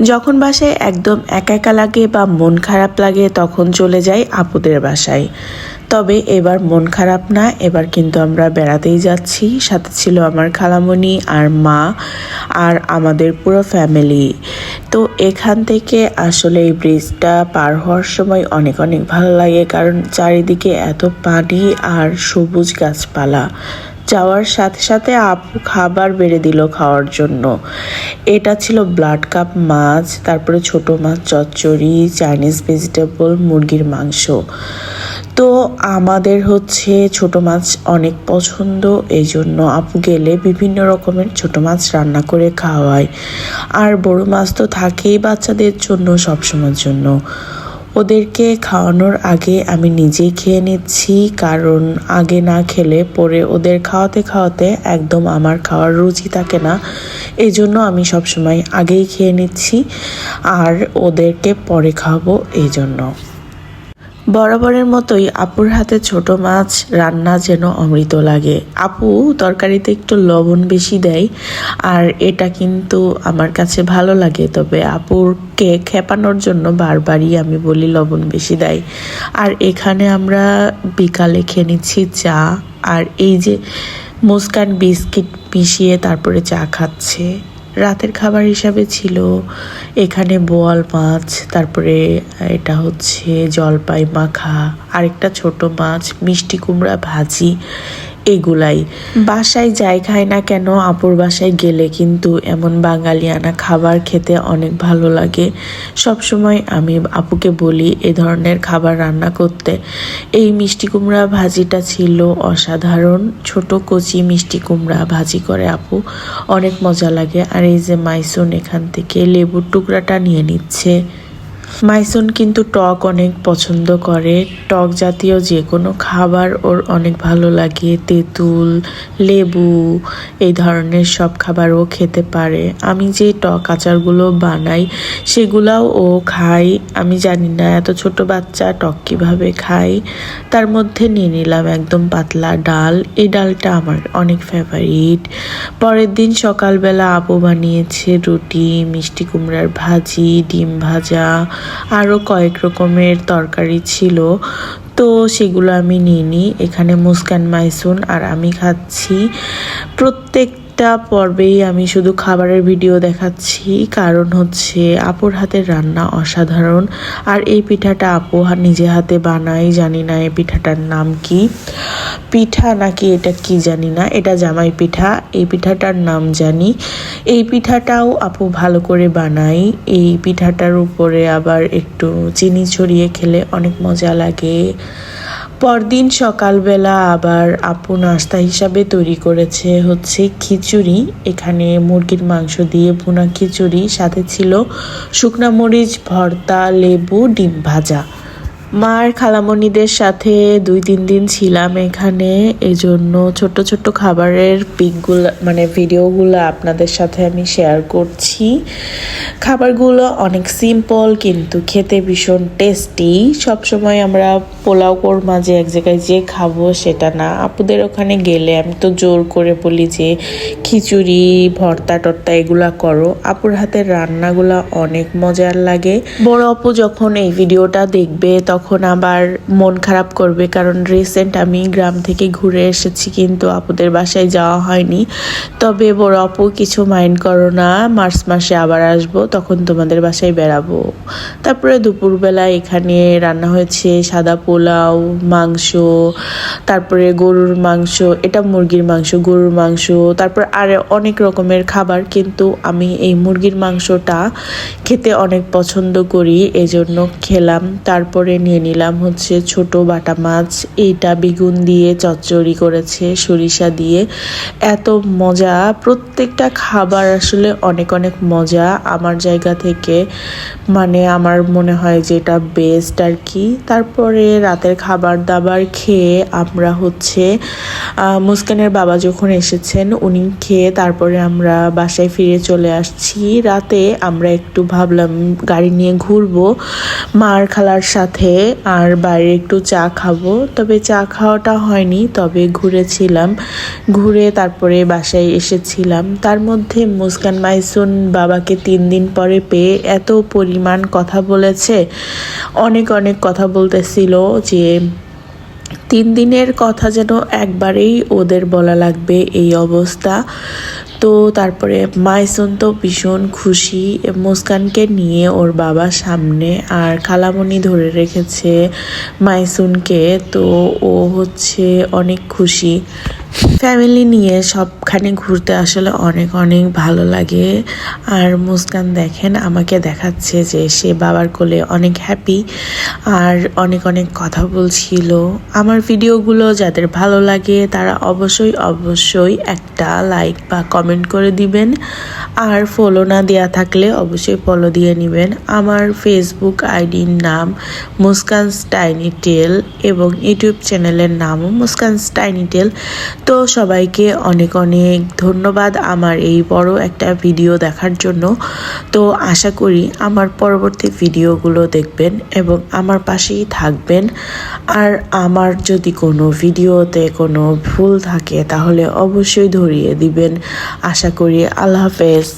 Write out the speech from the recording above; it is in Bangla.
যখন বাসায় একদম একা একা লাগে বা মন খারাপ লাগে, তখন চলে যাই আপুদের বাসায়। তবে এবার মন খারাপ না, এবার কিন্তু আমরা বেড়াতেই যাচ্ছি। সাথে ছিল আমার খালামণি আর মা আর আমাদের পুরো ফ্যামিলি তো এখান থেকে আসলে এই ব্রিজটা পার হওয়ার সময় অনেক অনেক ভালো লাগে, কারণ চারিদিকে এত পানি আর সবুজ গাছপালা। যাওয়ার সাথে সাথে আপু খাবার বেড়ে দিল খাওয়ার জন্য। এটা ছিল ব্লাড কাপ মাছ, তারপরে ছোট মাছ, চচ্চড়ি, চাইনিজ ভেজিটেবল, মুরগির মাংস। তো আমাদের হচ্ছে ছোট মাছ অনেক পছন্দ এই জন্য আপু গেলে বিভিন্ন রকমের ছোট মাছ রান্না করে খাওয়ায়। আর বড় মাছ তো থাকেই বাচ্চাদের জন্য, সবসময়ের জন্য। ওদেরকে খাওয়ানোর আগে আমি নিজেই খেয়ে নিচ্ছি, কারণ আগে না খেলে পরে ওদের খাওয়াতে খাওয়াতে একদম আমার খাওয়ার রুচি থাকে না। এই জন্য আমি সবসময় আগেই খেয়ে নিচ্ছি, আর ওদেরকে পরে খাওয়াবো এই জন্য বরাবরের মতোই আপুর হাতে ছোট মাছ রান্না যেন অমৃত লাগে। আপু তরকারিতে একটু লবণ বেশি দেয়, আর এটা কিন্তু আমার কাছে ভালো লাগে, তবে আপুরকে খেপানোর জন্য বারবারই আমি বলি লবণ বেশি দেয়। আর এখানে আমরা বিকালে খেয়ে নিচ্ছি চা, আর এই যে মুস্কান বিস্কিট মিশিয়ে তারপরে চা খাচ্ছে। রাতের খাবার হিসাবে ছিল এখানে বোয়াল মাছ, তারপরে এটা হচ্ছে জলপাই মাখা, আরেকটা ছোট মাছ মিষ্টি কুমড়া ভাজি এগুলাই। বাসায় যাই খাই না কেন, আপুর বাসায় গেলে কিন্তু এমন বাঙালিয়ানা খাবার খেতে অনেক ভালো লাগে। সব সময় আমি আপুকে বলি, এ ধরনের খাবার রান্না করতে। এই মিষ্টি কুমড়া ভাজিটা ছিল অসাধারণ। ছোট কচি মিষ্টি কুমড়া ভাজি করে আপু, অনেক মজা লাগে। আর এই যে মাইসুন এখান থেকে লেবুর টুকরাটা নিয়ে নিচ্ছে। মাইসুন কিন্তু টক অনেক পছন্দ করে। টক জাতীয় যে কোনো খাবার ওর অনেক ভালো লাগে। তেঁতুল, লেবু, এই ধরনের সব খাবার ও খেতে পারে। আমি যে টক আচারগুলো বানাই, সেগুলাও ও খায় আমি জানি না, এত ছোট বাচ্চা টক কীভাবে খায়? তার মধ্যে নিয়ে নিলাম একদম পাতলা ডাল। এই ডালটা আমার অনেক ফেভারিট পরের দিন সকালবেলা আপু বানিয়েছে রুটি, মিষ্টি কুমড়ার ভাজি, ডিম ভাজা আরও কয়েক রকমের তরকারি ছিল। তো সেগুলো আমি নিই এখানে মুসকান মাইসুন আর আমি খাচ্ছি প্রত্যেক প্রত্যেকটা পর্বেই আমি শুধু খাবারের ভিডিও দেখাচ্ছি। কারণ হচ্ছে আপুর হাতের রান্না অসাধারণ। আর এই পিঠাটা আপু নিজে হাতে বানাই জানি না এই পিঠাটার নাম কি। পিঠা নাকি এটা কি জানি না, এটা জামাই পিঠা। এই পিঠাটার নাম জানি। এই পিঠাটাও আপু ভালো করে বানাই এই পিঠাটার উপরে আবার একটু চিনি ছড়িয়ে খেলে অনেক মজা লাগে। পরদিন সকালবেলা আবার আপু নাস্তা হিসাবে তৈরি করেছে হচ্ছে খিচুড়ি। এখানে মুরগির মাংস দিয়ে ভুনা খিচুড়ি, সাথে ছিল শুকনা মরিচ, ভর্তা, লেবু, ডিম ভাজা। মার খালামণিদের সাথে দুই তিন দিন ছিলাম এখানে এই জন্য ছোট ছোট খাবারের পিকগুলো মানে ভিডিওগুলো আপনাদের সাথে আমি শেয়ার করছি। খাবারগুলো অনেক সিম্পল কিন্তু খেতে ভীষণ টেস্টি সবসময় আমরা পোলাও কোরমা যে এক জায়গায় যে খাব সেটা না। আপুদের ওখানে গেলে আমি তো জোর করে বলি যে খিচুড়ি, ভর্তা, টর্তা এগুলা করো। আপুর হাতের রান্নাগুলো অনেক মজার লাগে। বড় আপু যখন এই ভিডিওটা দেখবে তখন তখন আবার মন খারাপ করবে, কারণ রিসেন্ট আমি গ্রাম থেকে ঘুরে এসেছি কিন্তু আপুদের বাসায় যাওয়া হয়নি। তবে বড় আপু, কিছু মাইন্ড করো না, মার্চ মাসে আবার আসব, তখন তোমাদের বাসায় বেড়াবো। তারপরে দুপুরবেলা এখানে রান্না হয়েছে, সাদা পোলাও, মাংস, তারপরে গরুর মাংস, এটা মুরগির মাংস, গরুর মাংস, তারপর আর অনেক রকমের খাবার, কিন্তু আমি এই মুরগির মাংসটা খেতে অনেক পছন্দ করি, এজন্য খেলাম। তারপরে নিয়ে নিলাম হচ্ছে ছোট বাটা মাছ। এইটা বেগুন দিয়ে চচ্চড়ি করেছে, সরিষা দিয়ে। এত মজা, প্রত্যেকটা খাবার আসলে অনেক অনেক মজা। আমার জায়গা থেকে মানে আমার মনে হয় যে এটা বেস্ট আর কি। তারপরে রাতের খাবার দাবার খেয়ে আমরা হচ্ছে মুস্কানের বাবা যখন এসেছেন, উনি খেয়ে তারপরে আমরা বাসায় ফিরে চলে আসছি। রাতে আমরা একটু ভাবলাম, গাড়ি নিয়ে ঘুরবো। মার খালার সাথে আর বাইরে একটু চা খাব। তবে চা খাওয়াটা হয়নি, তবে ঘুরেছিলাম। ঘুরে তারপরে বাসায় এসেছিলাম। তার মধ্যে মুস্কান মাইসুন বাবাকে তিন দিন পরে পেয়ে এত পরিমাণ কথা বলেছে, অনেক অনেক কথা বলতেছিল যে তিন দিনের কথা যেন একবারেই ওদের বলা লাগবে এই অবস্থা। তো তারপরে মাইসন তো ভীষণ খুশি। মুসকানকে নিয়ে ওর বাবার সামনে আর খালামণি ধরে রেখেছে মাইসুনকে। তো ও হচ্ছে অনেক খুশি। ফ্যামিলি নিয়ে সবখানে ঘুরতে আসলে অনেক অনেক ভালো লাগে। আর মুস্কান দেখেন, আমাকে দেখাচ্ছে যে সে বাবার কোলে অনেক হ্যাপি আর অনেক অনেক কথা বলছিল। আমার ভিডিওগুলো যাদের ভালো লাগে তারা অবশ্যই অবশ্যই একটা লাইক বা কমেন্ট করে দিবেন। আর ফলো না দেওয়া থাকলে অবশ্যই ফলো দিয়ে নেবেন। আমার ফেসবুক আইডির নাম মুস্কান স্টাইনি টেল এবং ইউটিউব চ্যানেলের নামও মুস্কান স্টাইনি টেল তো সবাইকে অনেক অনেক ধন্যবাদ আমার এই বড় একটা ভিডিও দেখার জন্য। তো আশা করি আমার পরবর্তী ভিডিওগুলো দেখবেন এবং আমার পাশেই থাকবেন। আর আমার যদি কোনো ভিডিওতে কোনো ভুল থাকে তাহলে অবশ্যই ধরিয়ে দিবেন। আশা করি আল্লাহ হাফেজ।